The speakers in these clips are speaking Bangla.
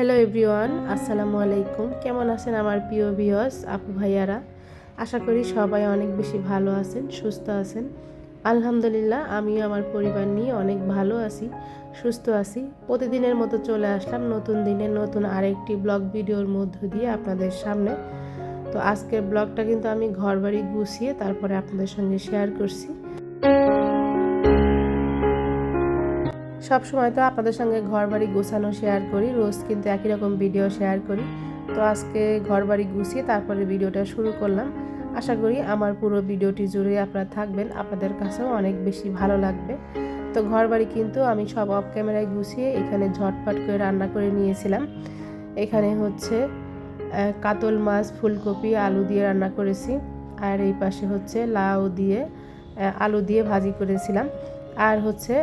হ্যালো এভরিওয়ান আসসালামু আলাইকুম। কেমন আছেন আমার প্রিয় ভিউয়ার্স আপু ভাইয়ারা? আশা করি সবাই অনেক বেশি ভালো আছেন, সুস্থ আছেন। আলহামদুলিল্লাহ, আমিও আমার পরিবার নিয়ে অনেক ভালো আছি, সুস্থ আছি। প্রতিদিনের মতো চলে আসলাম নতুন দিনে, নতুন আরেকটি ব্লগ ভিডিওর মধ্য দিয়ে আপনাদের সামনে। তো আজকের ব্লগটা কিন্তু আমি ঘরবাড়ি গুছিয়ে তারপরে আপনাদের সঙ্গে শেয়ার করছি। সব সময় তো আপনাদের সঙ্গে ঘর বাড়ি গোছানো শেয়ার করি, রোজ কিন্তু একই রকম ভিডিও শেয়ার করি। তো আজকে ঘর বাড়ি গুছিয়ে তারপরে ভিডিওটা শুরু করলাম। আশা করি আমার পুরো ভিডিওটি জুড়ে আপনারা থাকবেন, আপনাদের কাছেও অনেক বেশি ভালো লাগবে। তো ঘর বাড়ি কিন্তু আমি সব অফ ক্যামেরায় গুছিয়ে এখানে ঝটপট করে রান্না করে নিয়েছিলাম। এখানে হচ্ছে কাতল মাছ, ফুলকপি, আলু দিয়ে রান্না করেছি। আর এই পাশে হচ্ছে লাউ দিয়ে আলু দিয়ে ভাজি করেছিলাম। আর হচ্ছে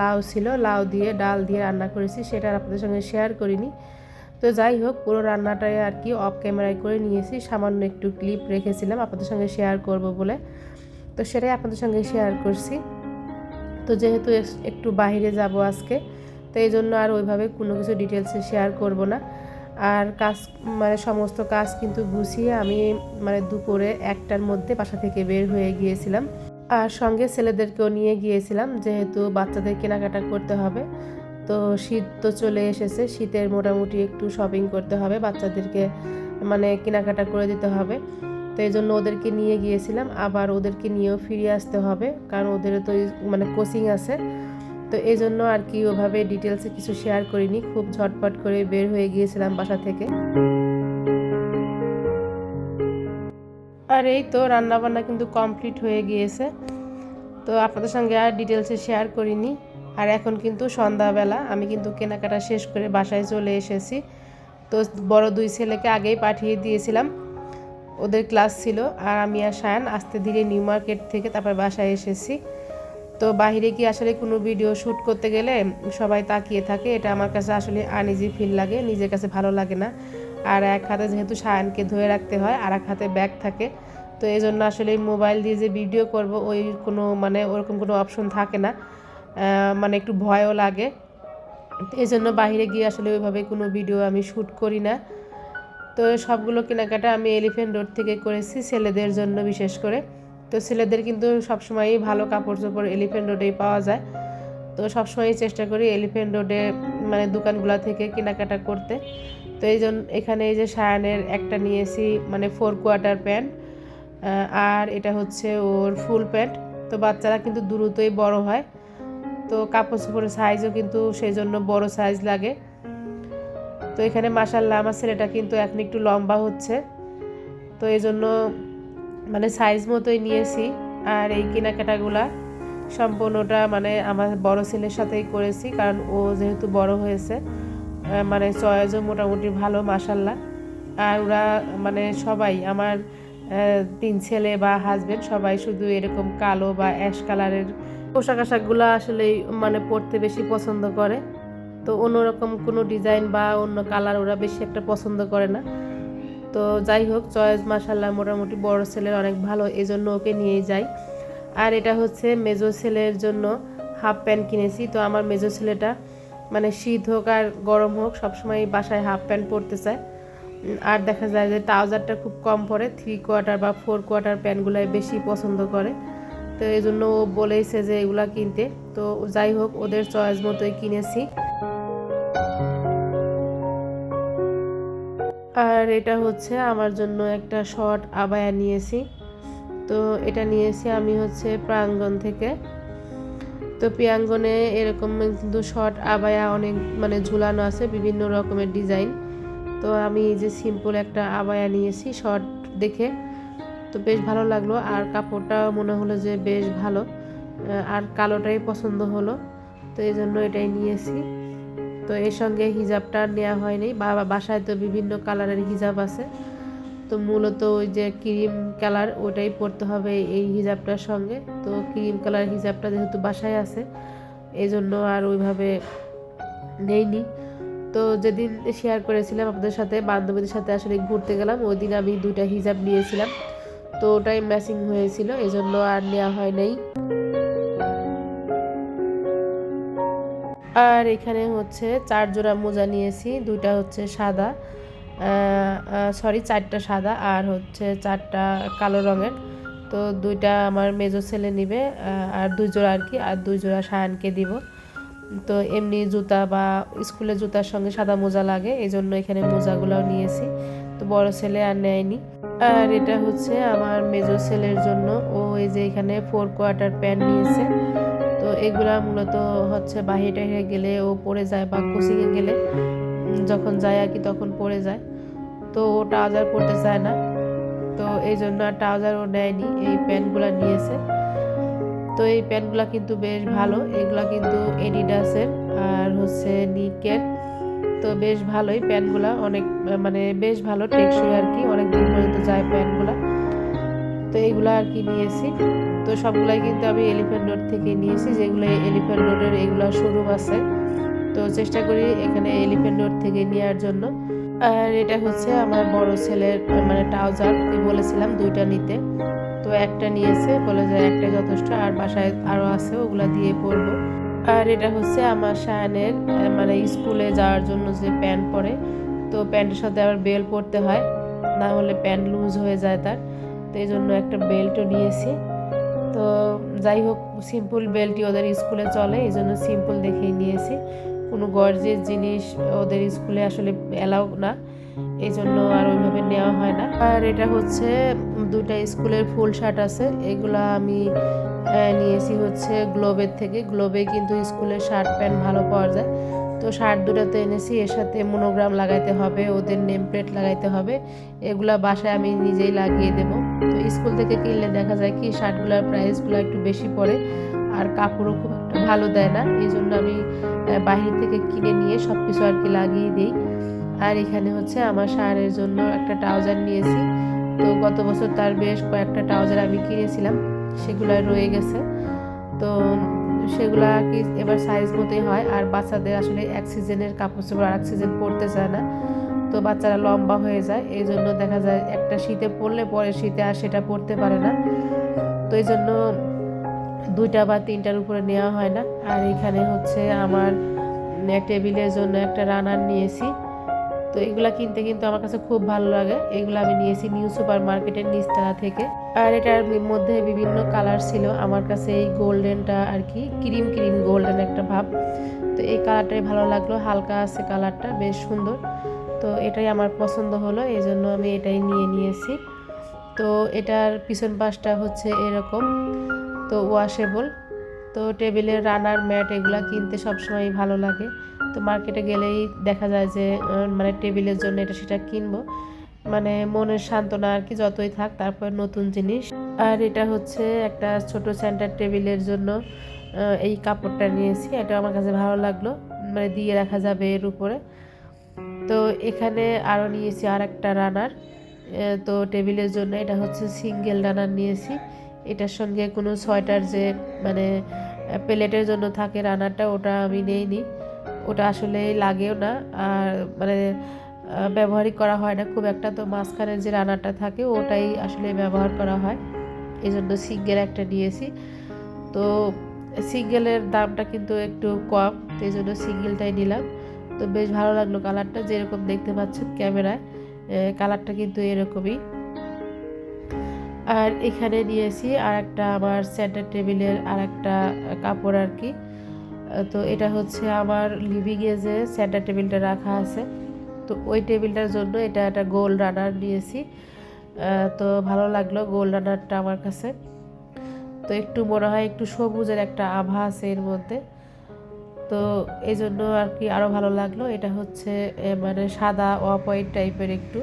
লাউ ছিল, লাউ দিয়ে ডাল দিয়ে রান্না করেছি, সেটা আপনাদের সঙ্গে শেয়ার করিনি। তো যাই হোক, পুরো রান্নাটাই আর কি অফ ক্যামেরায় করে নিয়েছি, সামান্য একটু ক্লিপ রেখেছিলাম, আপনাদের সঙ্গে শেয়ার করব বলে। তো সেটাই আপনাদের সঙ্গে শেয়ার করছি। তো যেহেতু একটু বাহিরে যাব আজকে, তো এই জন্য আর ওইভাবে কোনো কিছু ডিটেলসে শেয়ার করব না। আর কাজ মানে সমস্ত কাজ কিন্তু গুছিয়ে আমি মানে দুপুরে একটার মধ্যে বাসা থেকে বের হয়ে গিয়েছিলাম। আর সঙ্গে ছেলেদেরকেও নিয়ে গিয়েছিলাম, যেহেতু বাচ্চাদের কেনাকাটা করতে হবে। তো শীত তো চলে এসেছে, শীতের মোটামুটি একটু শপিং করতে হবে, বাচ্চাদেরকে মানে কেনাকাটা করে দিতে হবে। তো এই জন্য ওদেরকে নিয়ে গিয়েছিলাম, আবার ওদেরকে নিয়েও ফিরে আসতে হবে, কারণ ওদের তো মানে কোচিং আছে। তো এই জন্য আর কি ওভাবে ডিটেলসে কিছু শেয়ার করিনি, খুব ঝটপট করে বের হয়ে গিয়েছিলাম বাসা থেকে। আর এই তো রান্নাবান্না কিন্তু কমপ্লিট হয়ে গিয়েছে। তো আপনাদের সঙ্গে আর ডিটেলসে শেয়ার করিনি। আর এখন কিন্তু সন্ধ্যাবেলা, আমি কিন্তু কেনাকাটা শেষ করে বাসায় চলে এসেছি। তো বড় দুই ছেলেকে আগেই পাঠিয়ে দিয়েছিলাম। ওদের ক্লাস ছিল আর আমি আর সায়ান আস্তে ধীরে নিউ মার্কেট থেকে তারপর বাসায় এসেছি। তো বাহিরে কি আসলে কোনো ভিডিও শ্যুট করতে গেলে সবাই তাকিয়ে থাকে, এটা আমার কাছে আসলে আনইজি ফিল লাগে, নিজের কাছে ভালো লাগে না। আর এক হাতে যেহেতু সায়ানকে ধুয়ে রাখতে হয়, আর এক হাতে ব্যাগ থাকে। তো এই জন্য আসলে মোবাইল দিয়ে যে ভিডিও করব, ওই কোনো মানে ওরকম কোনো অপশন থাকে না। মানে একটু ভয়ও লাগে। এই জন্য বাহিরে গিয়ে আসলে ওইভাবে কোনো ভিডিও আমি শ্যুট করি না। তো সবগুলো কেনাকাটা আমি এলিফেন্ট রোড থেকে করেছি ছেলেদের জন্য বিশেষ করে। তো ছেলেদের কিন্তু সবসময়ই ভালো কাপড় চোপড় এলিফেন্ট রোডেই পাওয়া যায়। তো সবসময়ই চেষ্টা করি এলিফেন্ট রোডে মানে দোকানগুলো থেকে কেনাকাটা করতে। তো এই জন্য এখানে এই যে সায়ানের একটা নিয়েছি মানে ফোর কোয়ার্টার প্যান্ট আর এটা হচ্ছে ওর ফুল প্যান্ট তো বাচ্চারা কিন্তু দ্রুতই বড় হয়। তো কাপড় চোপড়ের সাইজও কিন্তু সেই জন্য বড় সাইজ লাগে। তো এখানে মাসাল্লাহ আমার ছেলেটা কিন্তু এখন একটু লম্বা হচ্ছে। তো এই জন্য মানে সাইজ মতোই নিয়েছি। আর এই কেনাকাটাগুলা সম্পূর্ণটা মানে আমার বড় ছেলের সাথেই করেছি, কারণ ও যেহেতু বড় হয়েছে। মানে চয়েসও মোটামুটি ভালো মাসাল্লাহ আর ওরা মানে সবাই আমার তিন ছেলে বা হাজব্যান্ড সবাই শুধু এরকম কালো বা অ্যাশ কালারের পোশাক আশাকগুলো আসলে মানে পরতে বেশি পছন্দ করে। তো অন্যরকম কোনো ডিজাইন বা অন্য কালার ওরা বেশি একটা পছন্দ করে না। তো যাই হোক চয়েস মাসাল্লাহ মোটামুটি বড় ছেলের অনেক ভালো, এজন্য ওকে নিয়ে যাই। আর এটা হচ্ছে মেজো ছেলের জন্য হাফ প্যান্ট কিনেছি। তো আমার মেজো ছেলেটা মানে শীত হোক আর গরম হোক, সবসময় বাসায় হাফ প্যান্ট পরতে চায় আর দেখা যায় যে ট্রাউজারটা খুব কম পরে থ্রি কোয়ার্টার বা ফোর কোয়ার্টার প্যান্টগুলাই বেশি পছন্দ করে। তো এই জন্য ও বলেইছে যে এগুলা কিনতে। তো যাই হোক, ওদের চয়েস মতোই কিনেছি। আর এটা হচ্ছে আমার জন্য একটা শর্ট আবায়া নিয়েছি। তো এটা নিয়েছি আমি হচ্ছে প্রাঙ্গন থেকে। তো প্রিয়াঙ্গনে এরকম কিন্তু শর্ট আবায়া অনেক মানে ঝুলানো আছে, বিভিন্ন রকমের ডিজাইন তো আমি এই যে সিম্পল একটা আবায়া নিয়েছি শর্ট দেখে, তো বেশ ভালো লাগল। আর কাপড়টা মনে হলো যে বেশ ভালো আর কালোটাই পছন্দ হলো, তো এই জন্য এটাই নিয়েছি। তো এর সঙ্গে হিজাবটা নেওয়া হয়নি, বা, বাসায় তো বিভিন্ন কালারের হিজাব আছে। তো মূলত ওই যে ক্রিম কালার ওটাই পরতে হবে এই হিজাবটার সঙ্গে। তো ক্রিম কালার হিজাবটা যেহেতু বাসায় আছে এই জন্য আর ওইভাবে নেইনি। তো যেদিন শেয়ার করেছিলাম আপনাদের সাথে, বান্ধবীদের সাথে আসলে ঘুরতে গেলাম ওই দিন আমি দুইটা হিজাব নিয়েছিলাম। তো ওটাই ম্যাচিং হয়েছিল এই জন্য আর নেওয়া হয় নাই। আর এখানে হচ্ছে চার জোড়া মোজা নিয়েছি, দুইটা হচ্ছে সাদা। সরি চারটা সাদা আর হচ্ছে চারটা কালো রঙের। তো দুইটা আমার মেজো ছেলে নিবে আর দুই জোড়া আর কি, আর দুই জোড়া সায়ানকে দিব। তো এমনি জুতা বা স্কুলে জুতার সঙ্গে সাদা মোজা লাগে এই জন্য এখানে মোজাগুলোও নিয়েছি। তো বড় ছেলে আর নেয়নি। আর এটা হচ্ছে আমার মেজো ছেলের জন্য, ও এই যে এখানে ফোর কোয়ার্টার প্যান্ট নিয়েছে। তো এগুলা মূলত হচ্ছে বাহিরে টাহিরে গেলে ও পড়ে যায় বা কোচিংয়ে গেলে। যখন যায় আর কি তখন পড়ে যায়। তো ও ট্রাউজার পরতে চায় না। তো এই জন্য আর ট্রাউজার ও নেয়নি, এই প্যান্টগুলো নিয়েছে। তো এই প্যান্টগুলো কিন্তু বেশ ভালো, এগুলো কিন্তু এডিডাসের আর হচ্ছে নিকের তো বেশ ভালোই প্যান্টগুলো অনেক মানে বেশ ভালো, টেকসই আর কি অনেক দিন পর্যন্ত যায় প্যান্টগুলো তো এইগুলো আর কি নিয়েছি। তো সবগুলাই কিন্তু আমি এলিফ্যান্ট রোড থেকে নিয়েছি, যেগুলো এলিফ্যান্ট রোডের এগুলো শোরুম আছে। তো চেষ্টা করি এখানে এলিফ্যান্ট রোড থেকে নেওয়ার জন্য। আর এটা হচ্ছে আমার বড় ছেলের মানে ট্রাউজার বলেছিলাম দুইটা নিতে। তো একটা নিয়েছে, বলে যে একটা যথেষ্ট, আর বাসায় আরও আছে, ওগুলা দিয়ে পরবো। আর এটা হচ্ছে আমার শায়ানের মানে স্কুলে যাওয়ার জন্য যে প্যান্ট পরে। তো প্যান্টের সাথে আবার বেল্ট পরতে হয়, না হলে প্যান্ট লুজ হয়ে যায় তার। তো এই জন্য একটা বেল্টও নিয়েছি। তো যাই হোক, সিম্পল বেল্টই ওদের স্কুলে চলে, এই জন্য সিম্পল দেখেই নিয়েছি। কোনো গর্জের জিনিস ওদের স্কুলে আসলে অ্যালাউ না। এই জন্য আর ওইভাবে নেওয়া হয় না। আর এটা হচ্ছে দুটা স্কুলের ফুল শার্ট আছে। এগুলো আমি নিয়েছি হচ্ছে গ্লোবের থেকে। গ্লোবে কিন্তু স্কুলের শার্ট প্যান্ট ভালো পাওয়া যায়। তো শার্ট দুটাতে এনেছি। এর সাথে মনোগ্রাম লাগাইতে হবে, ওদের নেম প্লেট লাগাইতে হবে। এগুলা বাসায় আমি নিজেই লাগিয়ে দেব। তো স্কুল থেকে কিনলে দেখা যায় কি শার্টগুলোর প্রাইসগুলো একটু বেশি পড়ে আর কাপড়ও খুব একটা ভালো দেয় না। এই জন্য আমি বাহির থেকে কিনে নিয়ে সব কিছু আর কি লাগিয়ে দিই। আর এখানে হচ্ছে আমার শাড়ির জন্য একটা ট্রাউজার নিয়েছি। তো গত বছর তার বেশ কয়েকটা ট্রাউজার আমি কিনেছিলাম, সেগুলো রয়ে গেছে। তো সেগুলা কি এবার সাইজ মতোই হয় আর বাচ্চাদের আসলে এক সিজনের কাপড় চোপড় আর এক সিজন পরতে চায় না। তো বাচ্চারা লম্বা হয়ে যায়, এই জন্য দেখা যায় একটা শীতে পড়লে পরে শীতে আর সেটা পড়তে পারে না। তো এই জন্য দুইটা বা তিনটার উপরে নেওয়া হয় না। আর এখানে হচ্ছে আমার টেবিলের জন্য একটা রানার নিয়েছি। তো এগুলা কিনতে কিন্তু আমার কাছে খুব ভালো লাগে। এগুলো আমি নিয়েছি নিউ সুপার মার্কেটের নিচতলা থেকে। আর এটার মধ্যে বিভিন্ন কালার ছিল। আমার কাছে এই গোল্ডেনটা আর কি, ক্রিম ক্রিম গোল্ডেন একটা ভাব। তো এই কালারটাই ভালো লাগল। হালকা আছে কালারটা, বেশ সুন্দর। তো এটাই আমার পছন্দ হলো এই জন্য আমি এটাই নিয়ে নিয়েছি। তো এটার পিছন পাশটা হচ্ছে এরকম, তো ওয়াশেবল তো টেবিলের রানার ম্যাট এগুলা কিনতে সবসময় ভালো লাগে। তো মার্কেটে গেলেই দেখা যায় যে মানে টেবিলের জন্য এটা সেটা কিনবো। মানে মনের সান্ত্বনা আর কি যতই থাক, তারপর নতুন জিনিস। আর এটা হচ্ছে একটা ছোট সেন্টার টেবিলের জন্য এই কাপড়টা নিয়েছি। এটা আমার কাছে ভালো লাগল। মানে দিয়ে রাখা যাবে এর উপরে। তো এখানে আরও নিয়েছি আর একটা রানার তো টেবিলের জন্য এটা হচ্ছে সিঙ্গেল রানার নিয়েছি। এটার সঙ্গে কোনো সোয়েটার যে মানে প্লেটের জন্য থাকে রানারটা ওটা আমি নেইনি। ওটা আসলে লাগেও না, আর মানে ব্যবহারই করা হয় না খুব একটা। তো মাঝখানে যে রানারটা থাকে, ওটাই আসলে ব্যবহার করা হয়। এই জন্য সিঙ্গেল একটা নিয়েছি। তো সিঙ্গেলের দামটা কিন্তু একটু কম এই জন্য সিঙ্গেলটাই নিলাম। তো বেশ ভালো লাগল কালারটা যেরকম দেখতে পাচ্ছেন ক্যামেরায়। কালারটা কিন্তু এরকমই। আর এখানে নিয়েছি আর একটা আমার সেন্টার টেবিলের আর একটা কাপড় আর কি। তো এটা হচ্ছে আমার লিভিংয়ে যে সেন্টার টেবিলটা রাখা আছে। তো ওই টেবিলটার জন্য এটা একটা গোল রানার নিয়েছি তো ভালো লাগল গোল রানারটা আমার কাছে। তো একটু মনে হয় একটু সবুজের একটা আভা আছে এর মধ্যে। তো এই জন্য আর কি আরও ভালো লাগল। এটা হচ্ছে মানে সাদা অফ হোয়াইট টাইপের একটু।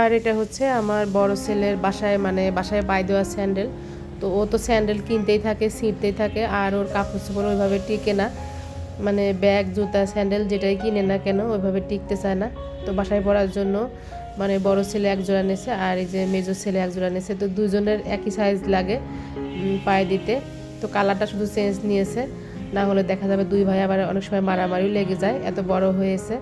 আর এটা হচ্ছে আমার বড় ছেলের বাসায় মানে বাসায় পাই দেওয়া স্যান্ডেল। তো ও তো স্যান্ডেল কিনতেই থাকে, ছিঁড়তেই থাকে, আর ওর কাপড় চোপড় ওইভাবে টিকে না। মানে ব্যাগ, জুতা, স্যান্ডেল যেটাই কিনে না কেন, ওইভাবে টিকতে চায় না। তো বাসায় পড়ার জন্য মানে বড় ছেলে এক জোড়া নেছে, আর এই যে মেজো ছেলে এক জোড়া তো দুজনের একই সাইজ লাগে পায়ে দিতে। তো কালারটা শুধু চেঞ্জ নিয়েছে। না হলে দেখা যাবে দুই ভাই আবার অনেক সময় মারামারিও লেগে যায়, এত বড় হয়েছে।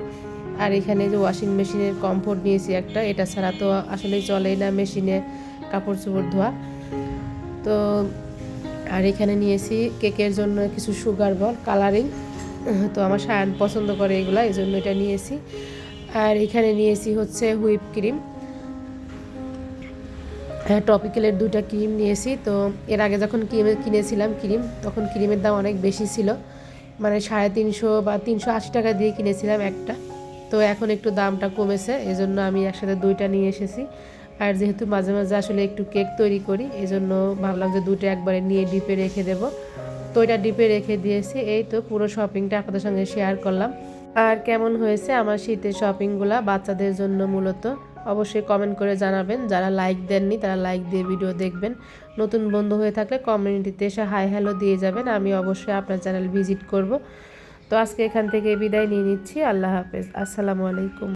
আর এখানে যে ওয়াশিং মেশিনের কমফোর্ট নিয়েছি একটা, এটা ছাড়া তো আসলেই চলেই না মেশিনে কাপড় চোপড় ধোয়া। তো আর এখানে নিয়েছি কেকের জন্য কিছু সুগার বল কালারিং তো আমার সায়ান পছন্দ করে এগুলা এই জন্য এটা নিয়েছি। আর এখানে নিয়েছি হচ্ছে হুইপ ক্রিম টপিক্যালের দুইটা ক্রিম নিয়েছি। তো এর আগে যখন ক্রিম কিনেছিলাম ক্রিম, তখন ক্রিমের দাম অনেক বেশি ছিল। মানে সাড়ে তিনশো বা তিনশো আশি টাকা দিয়ে কিনেছিলাম একটা। তো এখন একটু দামটা কমেছে, এজন্য আমি একসাথে দুইটা নিয়ে এসেছি। আর যেহেতু মাঝে মাঝে আসলে একটু কেক তৈরি করি এই জন্য ভাবলাম যে দুটো একবারে নিয়ে ডিপে রেখে দেব। তো এটা ডিপে রেখে দিয়েছি। এই তো পুরো শপিংটা আপনাদের সঙ্গে শেয়ার করলাম। আর কেমন হয়েছে আমার শীতের শপিংগুলা বাচ্চাদের জন্য মূলত? অবশ্যই কমেন্ট করে জানাবেন। যারা লাইক দেননি, তারা লাইক দিয়ে ভিডিও দেখবেন। নতুন বন্ধু হয়ে থাকলে কমিউনিটিতে এসে হাই হ্যালো দিয়ে যাবেন। আমি অবশ্যই আপনার চ্যানেল ভিজিট করব। তো আজকে এখান থেকে বিদায় নিয়ে নিচ্ছি। আল্লাহ হাফেজ। আসসালামু আলাইকুম।